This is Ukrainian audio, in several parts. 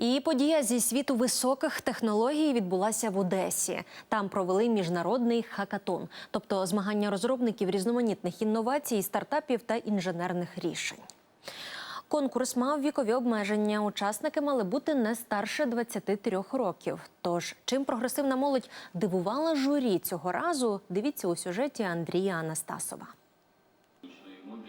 І подія зі світу високих технологій відбулася в Одесі. Там провели міжнародний хакатон, тобто змагання розробників різноманітних інновацій, стартапів та інженерних рішень. Конкурс мав вікові обмеження. Учасники мали бути не старше 23 років. Тож, чим прогресивна молодь дивувала журі цього разу, дивіться у сюжеті Андрія Анастасова.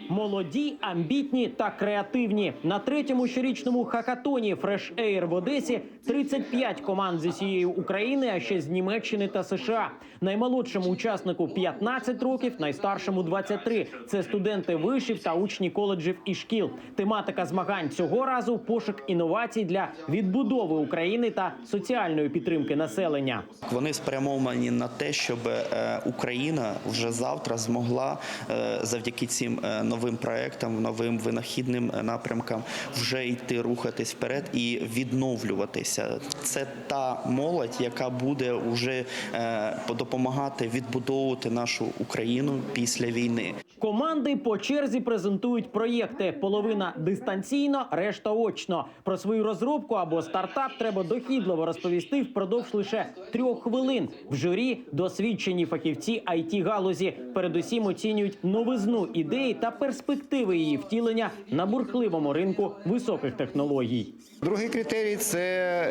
Молоді, амбітні та креативні на третьому щорічному хакатоні Fresh Air в Одесі 35 команд зі всієї України, а ще з Німеччини та США. Наймолодшому учаснику 15 років, найстаршому 23. Це студенти вишів та учні коледжів і шкіл. Тематика змагань цього разу пошук інновацій для відбудови України та соціальної підтримки населення. Вони спрямовані на те, щоб е, Україна вже завтра змогла е, завдяки цим е, новим проектам, новим винахідним напрямкам вже йти рухатись вперед і відновлюватися. Це та молодь, яка буде вже е, допомагати відбудовувати нашу Україну після війни. Команди по черзі презентують проєкти. Половина дистанційно, решта очно. Про свою розробку або стартап треба дохідливо розповісти впродовж лише трьох хвилин. В журі досвідчені фахівці it галузі передусім оцінюють новизну ідеї та перспективи її втілення на бурхливому ринку високих технологій. Другий критерій це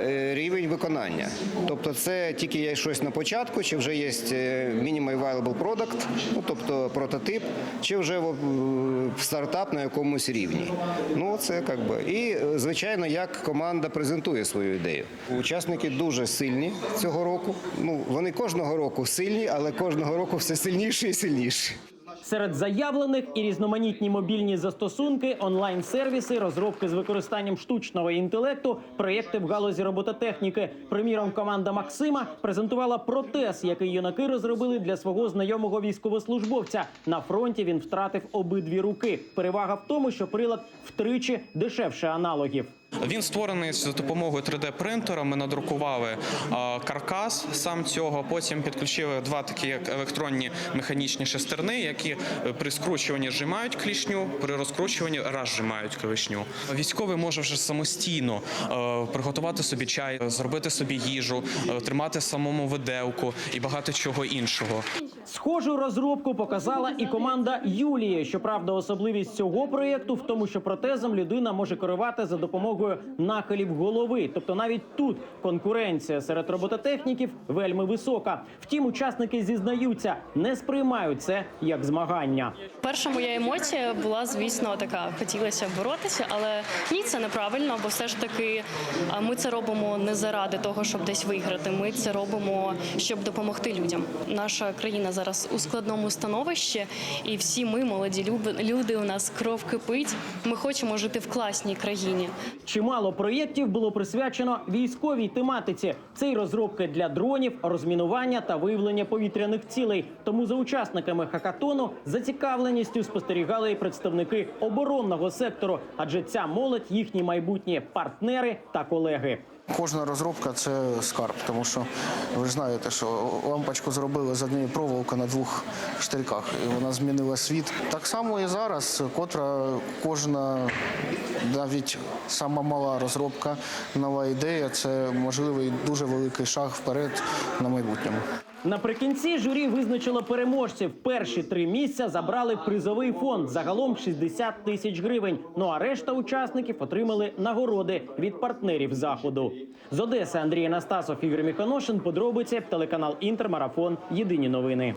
е, рівень виконання. Тобто, це тільки є щось на початку, чи вже є е, minimum viable product, ну тобто прототип, чи вже в- стартап на якомусь рівні. Ну це як би і е, звичайно, як команда презентує свою ідею. Учасники дуже сильні цього року. Ну вони кожного року сильні, але кожного року все сильніші і сильніші. Серед заявлених і різноманітні мобільні застосунки, онлайн-сервіси, розробки з використанням штучного інтелекту, проєкти в галузі робототехніки. Приміром, команда Максима презентувала протез, який юнаки розробили для свого знайомого військовослужбовця. На фронті він втратив обидві руки. Перевага в тому, що прилад втричі дешевше аналогів. Він створений з допомогою 3D-принтера. Ми надрукували каркас сам цього. Потім підключили два такі електронні механічні шестерни, які е, при скручуванні зжимають клішню, при розкручуванні розжимають клішню. Військовий може вже самостійно е, приготувати собі чай, зробити собі їжу, е, тримати самому виделку і багато чого іншого. Схожу розробку показала і команда Юлії. Щоправда, особливість цього проєкту в тому, що протезом людина може керувати за допомогою нахилів голови. Тобто навіть тут конкуренція серед робототехніків вельми висока. Втім, учасники зізнаються, не сприймають це як змагання. Перша моя емоція була, звісно, така: хотілося боротися, але ні, це неправильно, бо все ж таки ми це робимо не заради того, щоб десь виграти. Ми це робимо, щоб допомогти людям. Наша країна зараз у складному становищі, і всі ми, молоді люди, у нас кров кипить. Ми хочемо жити в класній країні. Чимало проєктів було присвячено військовій тематиці. Це й розробки для дронів, розмінування та виявлення повітряних цілей. Тому за учасниками хакатону зацікавленістю спостерігали і представники оборонного сектору, адже ця молодь їхні майбутні партнери та колеги. Кожна розробка це скарб, тому що ви ж знаєте, що лампочку зробили з однієї проволоки на двох штирках, і вона змінила світ. Так само і зараз, котра кожна, навіть сама мала розробка, нова ідея це можливий дуже великий шаг вперед на майбутньому. Наприкінці журі визначило переможців. Перші три місця забрали призовий фонд загалом 60 тисяч гривень. Ну а решта учасників отримали нагороди від партнерів заходу. З Одеси Андрій Анастасов, Ігор Міхоношин. Подробиці телеканал Інтермарафон. Єдині новини.